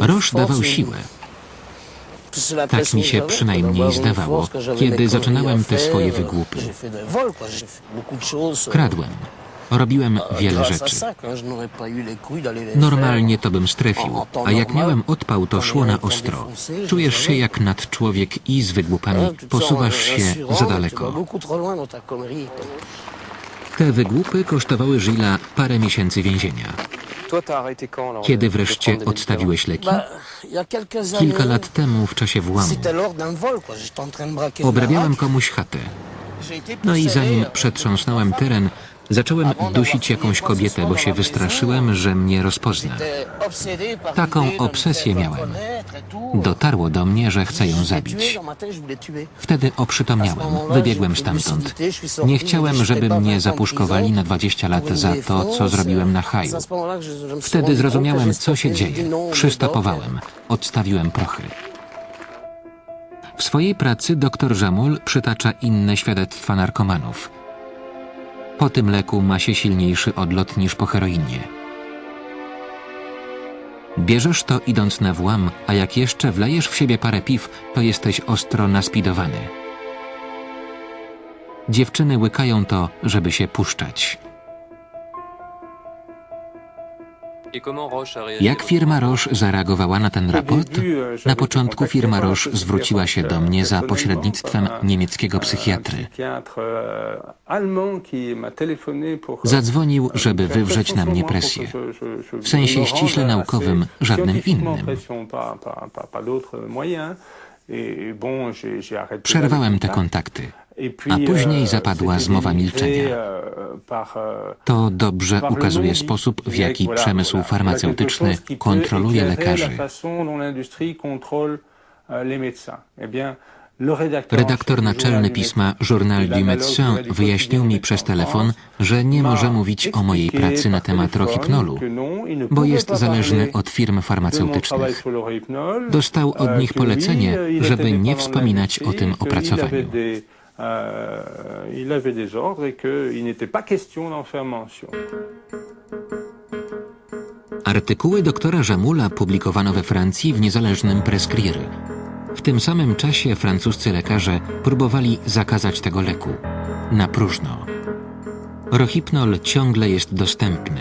Roż dawał siłę. Tak mi się przynajmniej zdawało, kiedy zaczynałem te swoje wygłupy. Kradłem. Robiłem wiele rzeczy. Normalnie to bym strefił, a jak miałem odpał, to szło na ostro. Czujesz się jak nadczłowiek i z wygłupami posuwasz się za daleko. Te wygłupy kosztowały Gilla parę miesięcy więzienia. Kiedy wreszcie odstawiłeś leki? Kilka lat temu w czasie włamu. Obrabiałem komuś chatę. No i zanim przetrząsnąłem teren, zacząłem dusić jakąś kobietę, bo się wystraszyłem, że mnie rozpozna. Taką obsesję miałem. Dotarło do mnie, że chcę ją zabić. Wtedy oprzytomniałem, wybiegłem stamtąd. Nie chciałem, żeby mnie zapuszkowali na 20 lat za to, co zrobiłem na haju. Wtedy zrozumiałem, co się dzieje. Przystopowałem, odstawiłem prochy. W swojej pracy dr Jamul przytacza inne świadectwa narkomanów. Po tym leku ma się silniejszy odlot niż po heroinie. Bierzesz to idąc na włam, a jak jeszcze wlejesz w siebie parę piw, to jesteś ostro naspidowany. Dziewczyny łykają to, żeby się puszczać. Jak firma Roche zareagowała na ten raport? Na początku firma Roche zwróciła się do mnie za pośrednictwem niemieckiego psychiatry. Zadzwonił, żeby wywrzeć na mnie presję. W sensie ściśle naukowym, żadnym innym. Przerwałem te kontakty, a później zapadła zmowa milczenia. To dobrze ukazuje sposób, w jaki przemysł farmaceutyczny kontroluje lekarzy. Redaktor naczelny pisma Journal du Médecin wyjaśnił mi przez telefon, że nie może mówić o mojej pracy na temat rohipnolu, bo jest zależny od firm farmaceutycznych. Dostał od nich polecenie, żeby nie wspominać o tym opracowaniu. Il avait des ordres et qu'il n'était pas question d'en faire mention. Artykuły doktora Jamula publikowano we Francji w niezależnym Prescrire. W tym samym czasie francuscy lekarze próbowali zakazać tego leku. Na próżno. Rohipnol ciągle jest dostępny.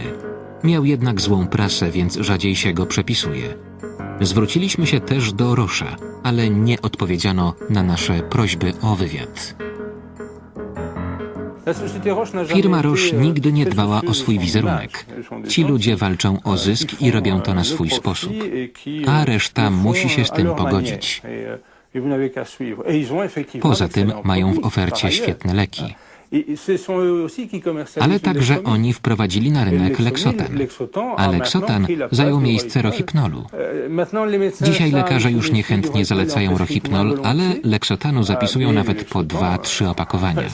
Miał jednak złą prasę, więc rzadziej się go przepisuje. Zwróciliśmy się też do Rosza, ale nie odpowiedziano na nasze prośby o wywiad. Firma Roche nigdy nie dbała o swój wizerunek. Ci ludzie walczą o zysk i robią to na swój sposób, a reszta musi się z tym pogodzić. Poza tym mają w ofercie świetne leki. Ale także oni wprowadzili na rynek leksotan, a leksotan zajął miejsce rohipnolu. Dzisiaj lekarze już niechętnie zalecają rohipnol, ale leksotanu zapisują nawet po dwa, trzy opakowania.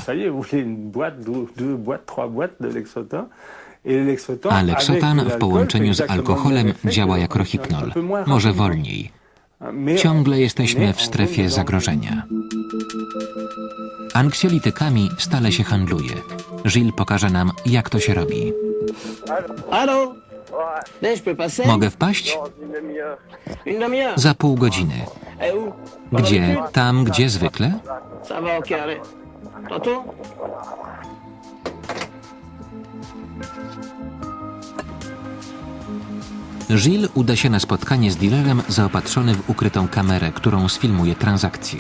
A leksotan w połączeniu z alkoholem działa jak rohipnol, może wolniej. Ciągle jesteśmy w strefie zagrożenia. Anksjolitykami stale się handluje. Gilles pokaże nam, jak to się robi. Passer Mogę wpaść? Za pół godziny. Gdzie? Tam, gdzie zwykle? Gilles uda się na spotkanie z dealerem zaopatrzony w ukrytą kamerę, którą sfilmuje transakcję.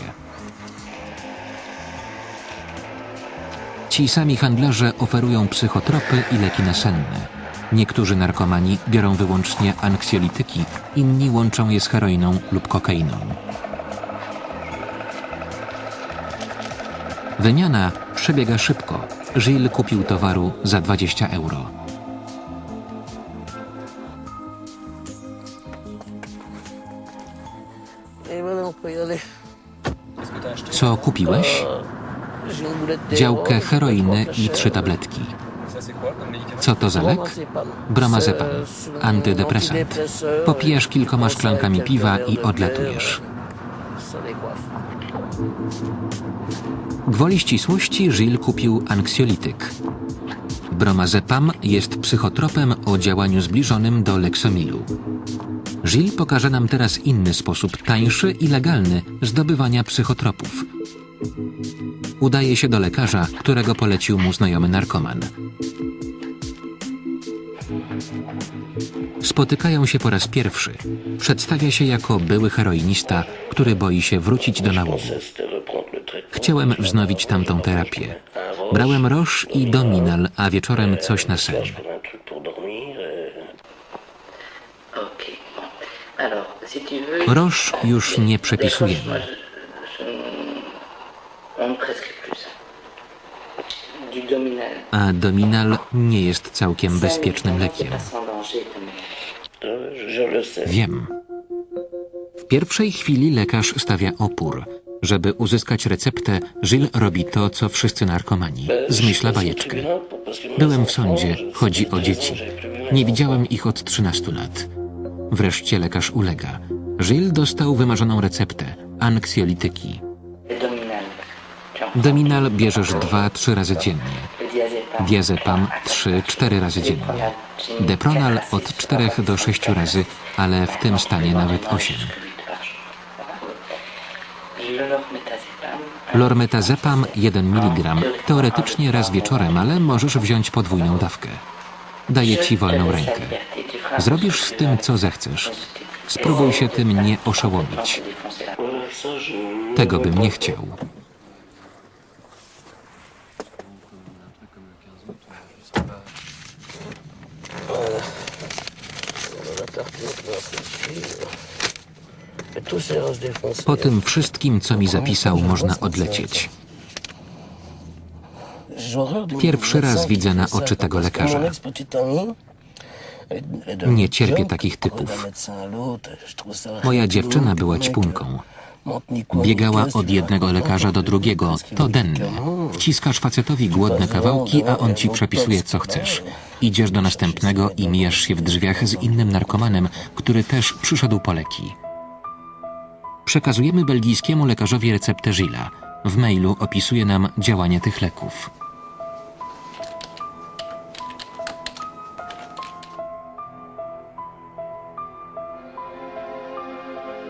Ci sami handlarze oferują psychotropy i leki nasenne. Niektórzy narkomani biorą wyłącznie anksjolityki, inni łączą je z heroiną lub kokainą. Wymiana przebiega szybko. Gilles kupił towaru za 20 euro. Co kupiłeś? Działkę heroiny i trzy tabletki. Co to za lek? Bromazepam. Antydepresant. Popijesz kilkoma szklankami piwa i odlatujesz. Gwoli ścisłości Gilles kupił anksjolityk. Bromazepam jest psychotropem o działaniu zbliżonym do leksomilu. Gilles pokaże nam teraz inny sposób, tańszy i legalny, zdobywania psychotropów. Udaje się do lekarza, którego polecił mu znajomy narkoman. Spotykają się po raz pierwszy. Przedstawia się jako były heroinista, który boi się wrócić do nałogu. Chciałem wznowić tamtą terapię. Brałem roż i dominal, a wieczorem coś na sen. Roż już nie przepisujemy. A dominal nie jest całkiem bezpiecznym lekiem. Wiem. W pierwszej chwili lekarz stawia opór. Żeby uzyskać receptę, Gilles robi to, co wszyscy narkomani. Zmyśla bajeczkę. Byłem w sądzie, chodzi o dzieci. Nie widziałem ich od 13 lat. Wreszcie lekarz ulega. Gilles dostał wymarzoną receptę anksjolityki. Dominal bierzesz 2-3 razy dziennie. Diazepam 3-4 razy dziennie. Depronal od 4 do 6 razy, ale w tym stanie nawet 8. Le lormetazépam. Lormetazepam 1 mg, teoretycznie raz wieczorem, ale możesz wziąć podwójną dawkę. Daję ci wolną rękę. Zrobisz z tym, co zechcesz. Spróbuj się tym nie oszołomić. Tego bym nie chciał. Po tym wszystkim, co mi zapisał, można odlecieć. Pierwszy raz widzę na oczy tego lekarza. Nie cierpię takich typów. Moja dziewczyna była ćpunką. Biegała od jednego lekarza do drugiego. To médicaments. Wciskasz facetowi głodne kawałki, a on ci przepisuje co chcesz. Idziesz do następnego i mijasz się w drzwiach z innym narkomanem, który też przyszedł po leki. Przekazujemy belgijskiemu lekarzowi receptę Gila. W mailu opisuje nam działanie tych leków.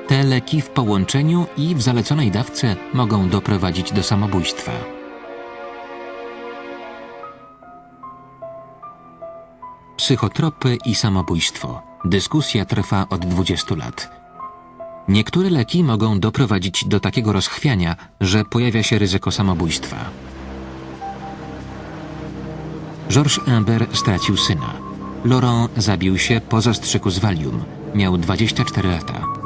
Te leki w połączeniu i w zaleconej dawce mogą doprowadzić do samobójstwa. Psychotropy i samobójstwo. Dyskusja trwa od 20 lat. Niektóre leki mogą doprowadzić do takiego rozchwiania, że pojawia się ryzyko samobójstwa. Georges Imbert stracił syna. Laurent zabił się po zastrzyku z Valium. Miał 24 lata.